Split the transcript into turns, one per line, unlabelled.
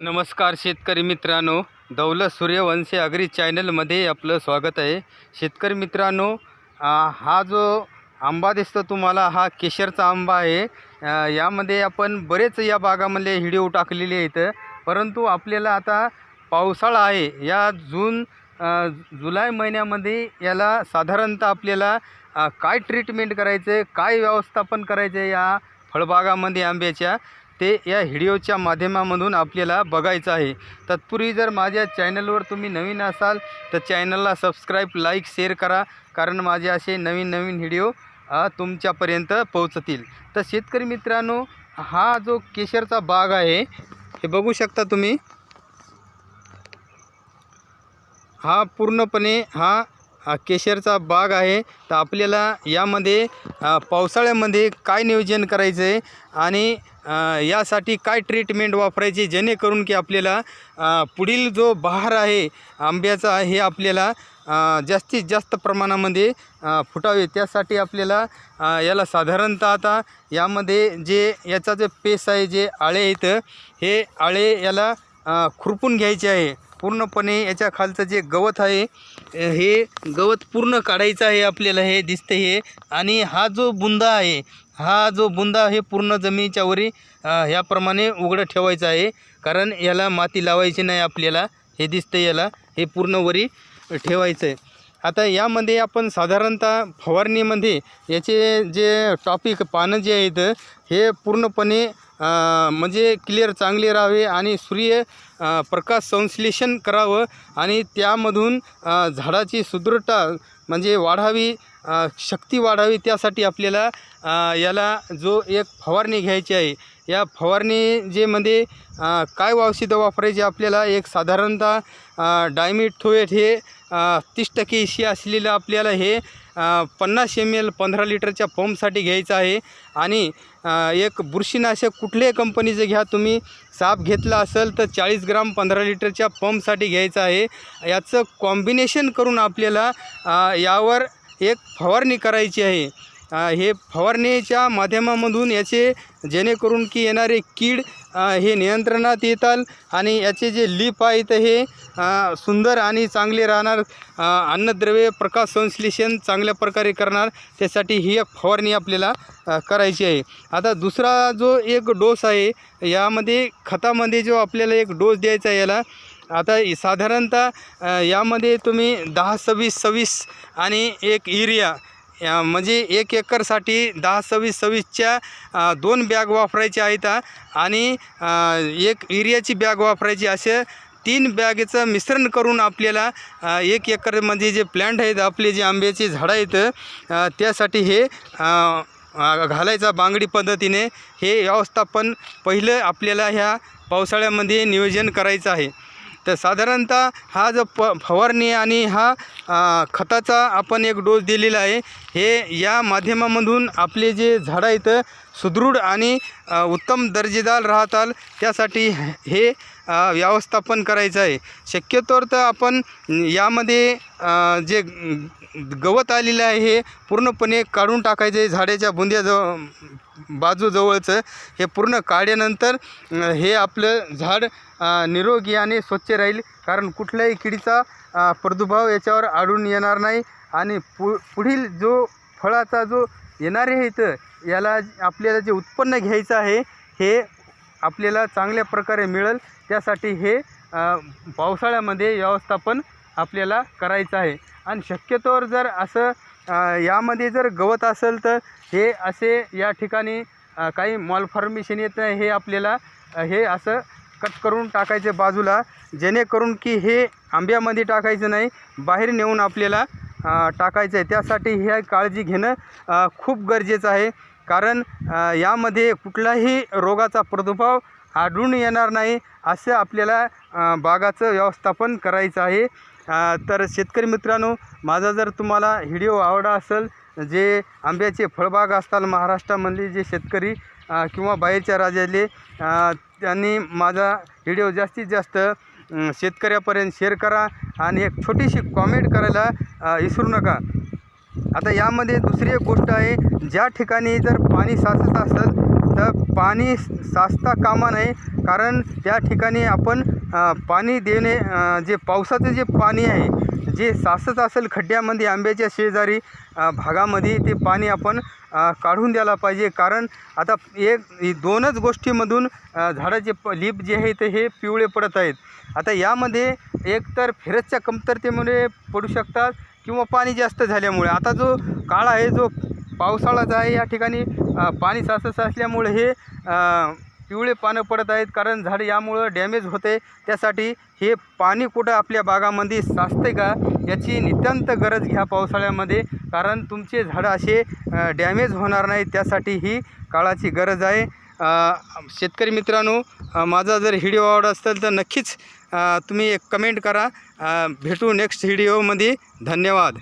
नमस्कार शेतकरी मित्रांनो. दौलत सूर्यवंशी अग्री चॅनलमध्ये आपलं स्वागत आहे. शेतकरी मित्रांनो हा जो आंबा दिसतो तुम्हाला हा केशरचा आंबा आहे. यामध्ये आपण बरेच या बागामध्ये व्हिडिओ टाकलेले आहेत. परंतु आपल्याला आता पावसाळा आहे. या जून जुलै महिन्यामध्ये याला साधारणतः आपल्याला काय ट्रीटमेंट करायचं आहे काय व्यवस्थापन करायचं आहे या फळबागामध्ये आंब्याच्या? ते या व्हिडिओच्या माध्यमामधून आपल्याला बघायचं आहे. तत्पूर्वी जर माझ्या चॅनलवर तुम्ही नवीन असाल तर चॅनलला सबस्क्राईब लाईक शेअर करा कारण माझे असे नवीन नवीन व्हिडिओ तुमच्यापर्यंत पोहोचतील. तर शेतकरी मित्रांनो हा जो केशरचा बाग आहे हे बघू शकता तुम्ही. हा पूर्णपणे हा केशरचा बाग आहे. तर आपल्याला यामध्ये पावसाळ्यामध्ये काय नियोजन करायचं आहे आणि यासाठी काय ट्रीटमेंट वापरायची जेणेकरून की आपल्याला पुढील जो बहार आहे आंब्याचा हे आपल्याला जास्तीत जास्त प्रमाणामध्ये फुटावे. त्यासाठी आपल्याला याला साधारणतः आता यामध्ये जे याचा जे पेस आहे जे आळे आहेत हे आळे याला खुरपून घ्यायचे आहे. पूर्णपणे याच्या खालचं जे गवत आहे हे गवत पूर्ण काढायचं आहे आपल्याला हे दिसतं हे. आणि हा जो बुंदा आहे हा जो बुंदा हे पूर्ण जमिनीच्यावरी ह्याप्रमाणे उघडं ठेवायचं आहे. कारण याला माती लावायची नाही आपल्याला हे दिसतं याला हे पूर्ण वरी ठेवायचं आहे. आता यामध्ये आपण साधारणतः फवारणीमध्ये याचे जे टॉपिक पानं जे आहेत हे पूर्णपणे म्हणजे क्लिअर चांगले राहावे आणि सूर्य प्रकाश संश्लेषण करावं आणि त्यामधून झाडाची सुदृढता म्हणजे वाढावी शक्ती वाढावी त्यासाठी आपल्याला याला जो एक फवारणी घ्यायची आहे. या फवारणी जे मध्ये काय औषधं वापरायची आपल्याला? एक साधारणतः डायमिट थोएट हे तीस टक्के इशी असलेलं आपल्याला हे पन्नास एम एल पंधरा लिटरच्या पंपसाठी घ्यायचं आहे. आणि एक बुरशीनाशक कुठल्याही कंपनीचं घ्या. तुम्ही साप घेतला असेल तर चाळीस ग्राम पंधरा लिटरच्या पंपसाठी घ्यायचं आहे. याचं कॉम्बिनेशन करून आपल्याला यावर एक फवारणी करायची आहे. हे फवारणीच्या माध्यमामधून याचे जेणेकरून की येणारे कीड हे नियंत्रणात येताल आणि याचे जे लीप आहेत हे सुंदर आणि चांगले राहणार. अन्नद्रव्य प्रकाश संश्लेषण चांगल्या प्रकारे करणार. त्यासाठी ही एक फवारणी आपल्याला करायची आहे. आता दुसरा जो एक डोस आहे यामध्ये खतामध्ये जो आपल्याला एक डोस द्यायचा आहे याला आता साधारणतः यामध्ये तुम्ही दहा सव्वीस सव्वीस आणि एक युरिया म्हणजे एक एकरसाठी दहा सव्वीस सव्वीसच्या दोन बॅग वापरायच्या आहेत आणि एक युरियाची बॅग वापरायची. असे तीन बॅगेचं मिश्रण करून आपल्याला एक एक एकरमध्ये म्हणजे जे प्लॅन्ट आहेत आपले जे आंब्याची झाडं आहेत त्यासाठी हे घालायचा बांगडी पद्धतीने हे व्यवस्थापन पहिलं आपल्याला ह्या पावसाळ्यामध्ये नियोजन करायचं आहे. तर साधारणतः हा जो प फवारणी आणि हा खताचा आपण एक डोस दिलेला आहे हे या माध्यमामधून आपले जे झाडं आहेत सुदृढ आणि उत्तम दर्जेदार राहताल त्यासाठी हे व्यवस्थापन करायचं आहे. शक्यतोवर तर आपण यामध्ये जे गवत आलेलं आहे. हे पूर्णपणे काढून टाकायचं झाडाच्या बुंद्याजवळ बाजूजवळचं हे पूर्ण काढल्यानंतर हे आपलं झाड निरोगी आणि स्वच्छ राहील. कारण कुठल्याही किडीचा प्रादुर्भाव याच्यावर आढळून येणार नाही. आणि पु पुढील जो फळाचा जो येणारे आहेत याला आपल्याला जे उत्पन्न घ्यायचं आहे हे आपल्याला चांगल्या प्रकारे मिळेल. त्यासाठी हे पावसाळ्यामध्ये व्यवस्थापन आपल्याला करायचं आहे. आणि शक्यतोवर जर असं यामध्ये जर गवत असेल तर हे असे या ठिकाणी काही मॉलफॉर्मेशन येत नाही हे आपल्याला हे असं कट करून टाकायचे बाजूला जेणेकरून की हे आंब्यामध्ये टाकायचं नाही बाहेर नेऊन आपल्याला टाकायचं आहे त्यासाठी ह्या काळजी घेणं खूप गरजेचं आहे. कारण यामध्ये कुठलाही रोगाचा प्रादुर्भाव आढळून येणार नाही असं आपल्याला बागाचं व्यवस्थापन करायचं आहे. तर शेतकरी मित्रांनो माझा जर तुम्हाला व्हिडिओ आवडला असेल जे आंब्याचे फळबाग असतात महाराष्ट्रामधले जे शेतकरी किंवा बाहेरच्या राज्यातले त्यांनी माझा व्हिडिओ जास्तीत जास्त शेतकऱ्यापर्यंत शेअर करा आणि एक छोटीशी कॉमेंट करायला विसरू नका. आता यामध्ये दुसरी एक गोष्ट आहे ज्या ठिकाणी जर पाणी साचत असेल तर पाणी साचता कामा नये कारण त्या ठिकाणी आपण पाणी देणे जे पावसाचं जे पाणी आहे जे साचत असेल खड्ड्यामध्ये आंब्याच्या शेजारी भागामध्ये ते पाणी आपण काढून द्यायला पाहिजे. कारण आता एक दोनच गोष्टीमधून झाडाचे प लीप जे आहे ते हे पिवळे पडत आहेत. आता यामध्ये एकतर फिरसच्या कमतरतेमुळे पडू शकतात किंवा पाणी जास्त झाल्यामुळे. आता जो काळ आहे जो पावसाळाचा आहे या ठिकाणी पाणी साचत असल्यामुळे हे पिवळे पानं पडत आहेत कारण झाड यामुळं डॅमेज होते. त्यासाठी हे पाणी कुठं आपल्या बागामध्ये साचते का याची नितांत गरज घ्या पावसाळ्यामध्ये. कारण तुमचे झाडं असे डॅमेज होणार नाहीत त्यासाठी ही काळाची गरज आहे. शेतकरी मित्रांनो माझा जर व्हिडिओ आवड असेल तर नक्कीच तुम्ही एक कमेंट करा. भेटू नेक्स्ट व्हिडिओमध्ये. धन्यवाद.